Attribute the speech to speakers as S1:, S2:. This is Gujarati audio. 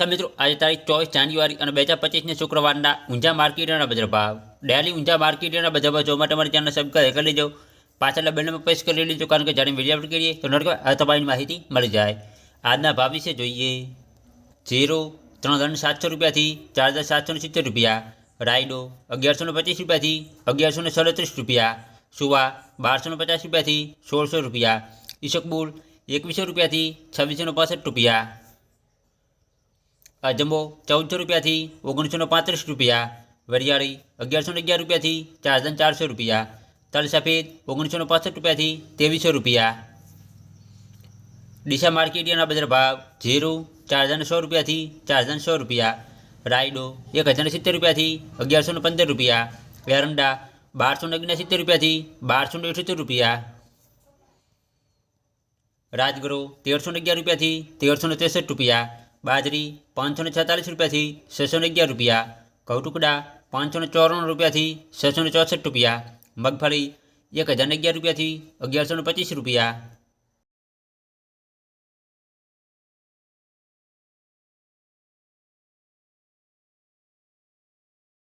S1: તો મિત્રો આ જયતાય 2 જાન્યુઆરી અને 2025 ને શુક્રવારના ઊંજા માર્કેટના બજાર ભાવ ડેલી ઊંજા માર્કેટના બજાર ભાવ જોવા માટે તમારે ચેનલ સબ્સ્ક્રાઇબ કરી લેજો પાછળના બેન્ડમાં પોસ્ટ કરી લીધું કારણ કે જાણે મેડિયા અપડેટ કરીએ તો નોટ કે આ તો બધી માહિતી મળી જાય આજના ભાવ વિશે જોઈએ જીરૂ 3.700 રૂપિયા થી 4.770 રૂપિયા રાઇડો 1125 રૂપિયા થી 1136 રૂપિયા સુવા 1250 રૂપિયા થી 1600 રૂપિયા ઇશકબુલ 2100 રૂપિયા થી 2665 રૂપિયા जम्बो चौदह सौ रुपया ओगनीस सौ पत्रीस रुपया वरिया अगियार सौ अगर रुपया चार हज़ार चार सौ रुपया तल सफेद ओगनीस सौ पांसठ रुपया तेवीस सौ रुपया डीशा मार्केटिया बजार भाव जीरो चार हज़ार सौ रुपया चार हज़ार सौ रुपया रायडो एक हज़ार सित्तेर रुपया अगियार सौ पंदर रुपया एरंडा बार सौ अगर सित्तेर रुपया बार सौ एकसत्तर रुपया राजगरो तेरह सौ अगर रुपया तेरह सौ तेसठ रुपया બાજરી પાંચસો ને છેતાલીસ રૂપિયાથી છસો ને અગિયાર રૂપિયા ઘઉં ટુકડા પાંચસો ને ચોરાણું રૂપિયાથી છસો ને ચોસઠ રૂપિયા મગફળી એક હજારને અગિયાર રૂપિયાથી અગિયારસો ને પચીસ રૂપિયા